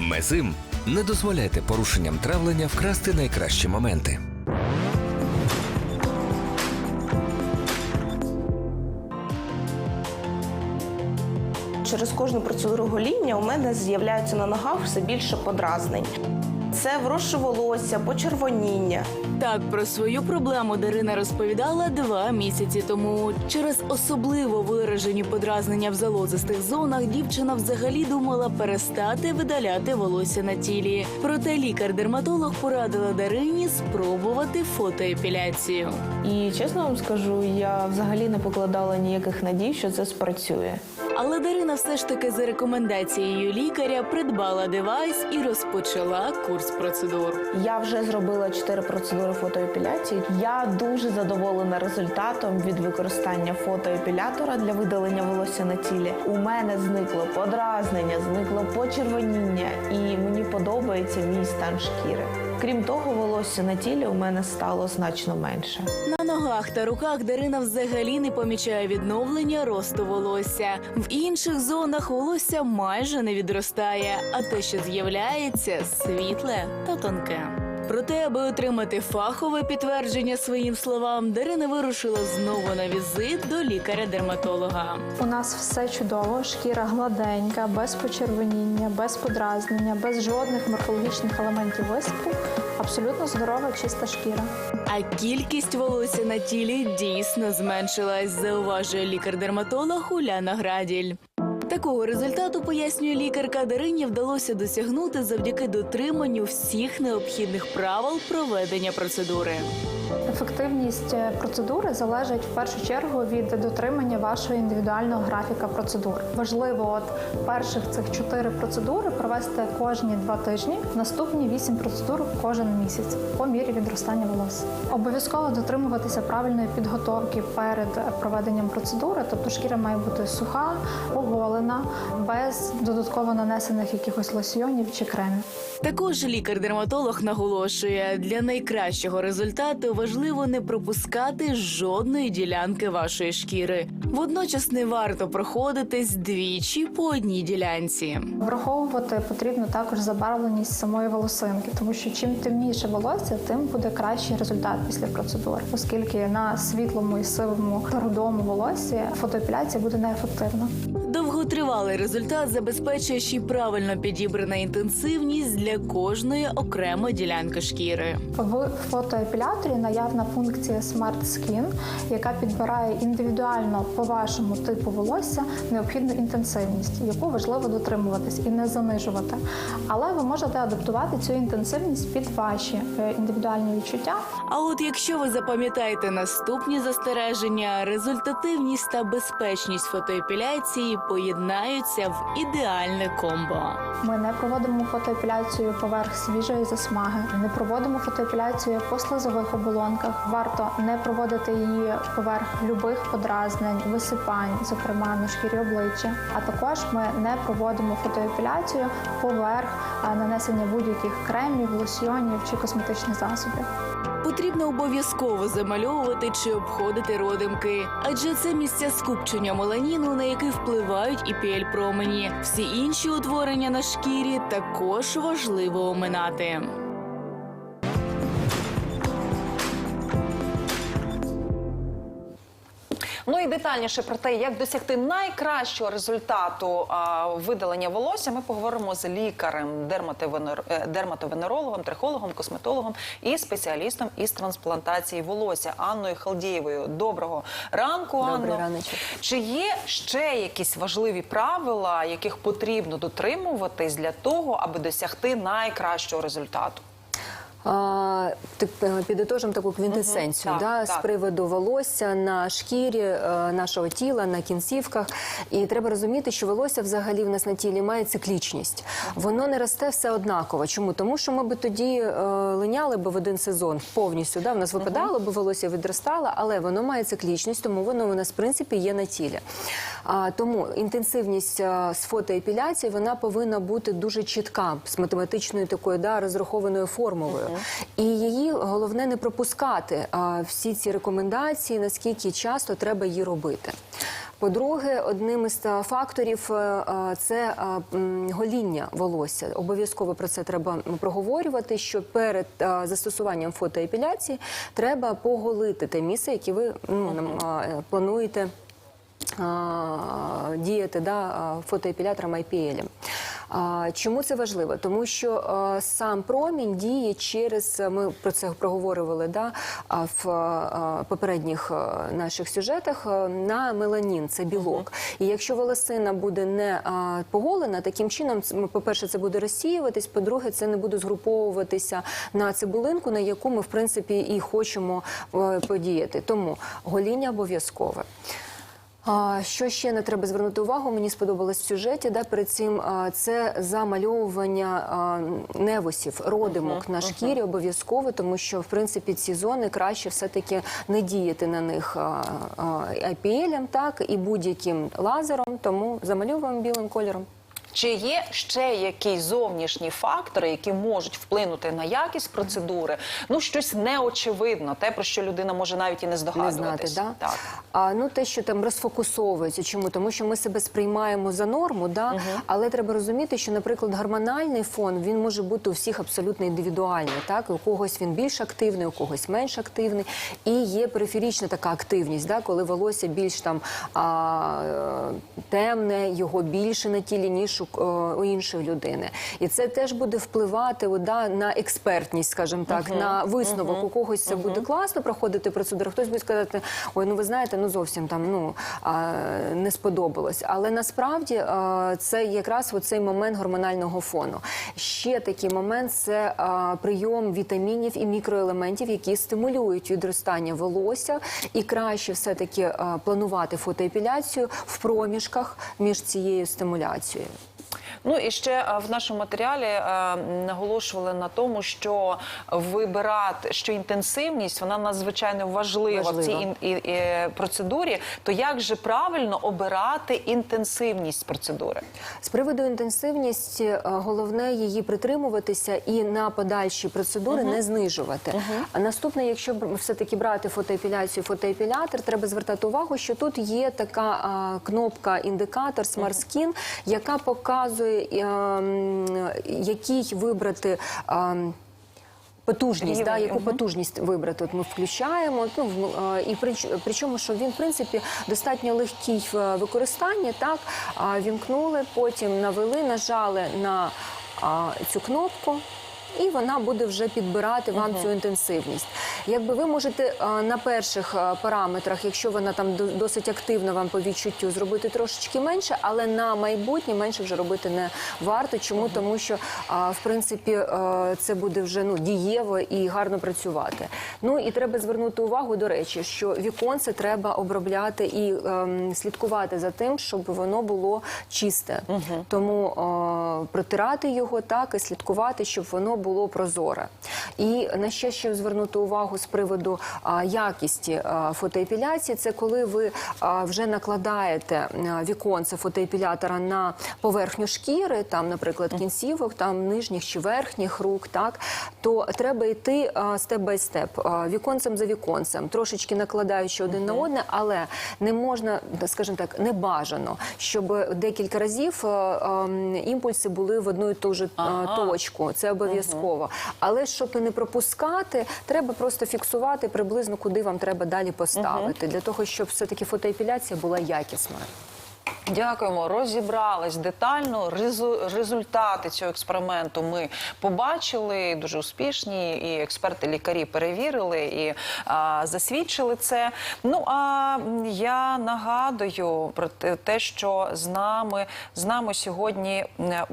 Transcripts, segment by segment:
Мезим не дозволяйте порушенням травлення вкрасти найкращі моменти. Через кожну процедуру гоління у мене з'являються на ногах все більше подразнень. Це вросше волосся, почервоніння. Так про свою проблему Дарина розповідала два місяці тому. Через особливо виражені подразнення в залозистих зонах дівчина взагалі думала перестати видаляти волосся на тілі. Проте лікар-дерматолог порадила Дарині спробувати фотоепіляцію. І чесно вам скажу, я взагалі не покладала ніяких надій, що це спрацює. Але Дарина все ж таки за рекомендацією лікаря придбала девайс і розпочала курс процедур. Я вже зробила чотири процедури фотоепіляції. Я дуже задоволена результатом від використання фотоепілятора для видалення волосся на тілі. У мене зникло подразнення, зникло почервоніння, і мені подобається мій стан шкіри. Крім того, волосся на тілі у мене стало значно менше. На ногах та руках Дарина взагалі не помічає відновлення росту волосся. В інших зонах волосся майже не відростає, а те, що з'являється, світле та тонке. Проте, аби отримати фахове підтвердження своїм словам, Дарина вирушила знову на візит до лікаря-дерматолога. У нас все чудово, шкіра гладенька, без почервоніння, без подразнення, без жодних морфологічних елементів висипу. Абсолютно здорова, чиста шкіра. А кількість волосся на тілі дійсно зменшилась, зауважує лікар-дерматолог Уляна Граділь. Такого результату, пояснює лікарка, Дарині вдалося досягнути завдяки дотриманню всіх необхідних правил проведення процедури. Ефективність е, процедури залежить в першу чергу від дотримання вашого індивідуального графіка процедур. Важливо, от перших цих чотири процедури провести кожні два тижні, наступні вісім процедур кожен місяць по мірі відростання волосся. Обов'язково дотримуватися правильної підготовки перед е, проведенням процедури, тобто шкіра має бути суха, оголена, без додатково нанесених якихось лосьйонів чи кремів. Також лікар-дерматолог наголошує, для найкращого результату важливо не пропускати жодної ділянки вашої шкіри. Водночас не варто проходитись двічі по одній ділянці. Враховувати потрібно також забарвленість самої волосинки, тому що чим темніше волосся, тим буде кращий результат після процедури, оскільки на світлому і сивому та рудому волоссі фотоепіляція буде неефективна. Довготривалий результат забезпечує ще й правильно підібрана інтенсивність для кожної окремої ділянки шкіри. В фотоепіляторі наявна функція Smart Skin, яка підбирає індивідуально по вашому типу волосся необхідну інтенсивність, яку важливо дотримуватись і не занижувати. Але ви можете адаптувати цю інтенсивність під ваші е, індивідуальні відчуття. А от якщо ви запам'ятаєте наступні застереження, результативність та безпечність фотоепіляції поєднаються в ідеальне комбо. Ми не проводимо фотоепіляцію поверх свіжої засмаги, не проводимо фотоепіляцію по слизових оболонках. Варто не проводити її поверх любих подразнень, висипань, зокрема на шкірі обличчя. А також ми не проводимо фотоепіляцію поверх нанесення будь-яких кремів, лосьйонів чи косметичних засобів. Потрібно обов'язково замальовувати чи обходити родимки, адже це місця скупчення меланіну, на який впливають і піль промені. Всі інші утворення на шкірі також важливо оминати. Ну і детальніше про те, як досягти найкращого результату а, видалення волосся, ми поговоримо з лікарем, дерматовенер- е, дерматовенерологом, трихологом, косметологом і спеціалістом із трансплантації волосся Анною Халдієвою. Доброго ранку, Добрий Анно. раночок. Чи є ще якісь важливі правила, яких потрібно дотримуватись для того, аби досягти найкращого результату? Так, е, підітожимо таку квінтесенцію Мгм, так, да, з приводу волосся на шкірі е, нашого тіла, на кінцівках. І треба розуміти, що волосся взагалі в нас на тілі має циклічність. Воно не росте все однаково. Чому? Тому що ми би тоді е, линяли би в один сезон повністю. Да? В нас випадало би волосся відростало, але воно має циклічність, тому воно у нас в принципі є на тілі. А, тому інтенсивність з фотоепіляції вона повинна бути дуже чітка, з математичною такою да, розрахованою формулою. І її головне не пропускати всі ці рекомендації, наскільки часто треба її робити. По-друге, одним із факторів е, е, це е, гоління волосся. Обов'язково про це треба проговорювати. Що перед застосуванням фотоепіляції треба поголити те місце, яке ви ну, плануєте діяти да, фотоепілятором IPL. А, Чому це важливо? Тому що сам промінь діє через ми про це проговорювали да, в попередніх наших сюжетах на меланін, це білок. І якщо волосина буде не поголена, таким чином, ну, по-перше, це буде розсіюватись, по-друге, це не буде згруповуватися на цибулинку, на яку ми в принципі і хочемо е, подіяти. Тому гоління обов'язкове. Що ще не треба звернути увагу? Мені сподобалось в сюжеті. Да, перед цим це замальовування невосів невусів, родимок на шкірі обов'язково, тому що в принципі ці зони краще все таки не діяти на них а, а, IPL, так і будь-яким лазером. Тому замальовуємо білим кольором. Чи є ще якісь зовнішні фактори, які можуть вплинути на якість процедури? Ну щось неочевидно, те про що людина може навіть і не не знати, да? Так. А ну те, що там розфокусовується. Чому? Тому що ми себе сприймаємо за норму, да? але треба розуміти, що, наприклад, гормональний фон він може бути у всіх абсолютно індивідуальний. Так, у когось він більш активний, у когось менш активний. І є периферічна така активність, да? коли волосся більш там а, е, темне, його більше на тілі, ніж у, е, у іншої людини. І це теж буде впливати да, на експертність, скажімо так, на висновок. У когось це буде класно проходити процедуру, хтось буде сказати, ой, ну ви знаєте, ну зовсім там ну не сподобалось. Але насправді а, це якраз цей момент гормонального фону. Ще такий момент це а, прийом вітамінів і мікроелементів, які стимулюють відростання волосся, і краще все таки планувати фотоепіляцію в проміжках між цією стимуляцією. Ну і ще е, в нашому матеріалі е, наголошували на тому, що вибирати що інтенсивність вона надзвичайно важлива, в цій ін- і, і, процедурі. То як же правильно обирати інтенсивність процедури? З приводу інтенсивності е, головне її притримуватися і на подальші процедури не знижувати. А наступне, якщо все таки брати фотоепіляцію, фотоепілятор, треба звертати увагу, що тут є така а, кнопка індикатор Smart Skin, яка показує, е, який вибрати. Потужність, да, яку потужність вибрати. От ми включаємо. Ну е, і при, причому, що він в принципі достатньо легкий в використанні. Так вімкнули, потім навели, нажали на цю кнопку. І вона буде вже підбирати вам цю інтенсивність. Якби ви можете на перших параметрах, якщо вона там до- досить активна вам по відчуттю, зробити трошечки менше, але на майбутнє менше вже робити не варто. Чому? Тому що в принципі це буде вже ну дієво і гарно працювати. Ну і треба звернути увагу, до речі, що віконце треба обробляти і ем, слідкувати за тим, щоб воно було чисте. Тому е, протирати його так і слідкувати, щоб воно було прозоре. І на ще ще звернути увагу з приводу а, якісті а, фотоепіляції, це коли ви а, вже накладаєте віконце фотоепілятора на поверхню шкіри, там, наприклад, кінцівок, там нижніх чи верхніх рук, так то треба йти степ бай степ, віконцем за віконцем, трошечки накладаючи один на одне, але не можна, скажімо так, не бажано, щоб декілька разів а, а, імпульси були в одну і ту ж Ага. точку. Це обов'язково. Але щоб не пропускати, треба просто фіксувати приблизно, куди вам треба далі поставити, для того, щоб все таки фотоепіляція була якісною. Дякуємо, розібрались детально. Результати цього експерименту ми побачили дуже успішні, і експерти лікарі перевірили і а, засвідчили це. Ну а я нагадую про те- що з нами з нами сьогодні м,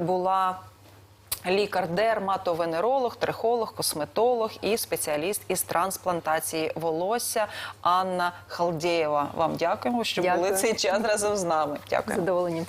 була. Лікар-дерматовенеролог, трихолог, косметолог і спеціаліст із трансплантації волосся Анна Халдєєва. Вам дякуємо, що були цей час разом з нами. Дякую. задоволенням.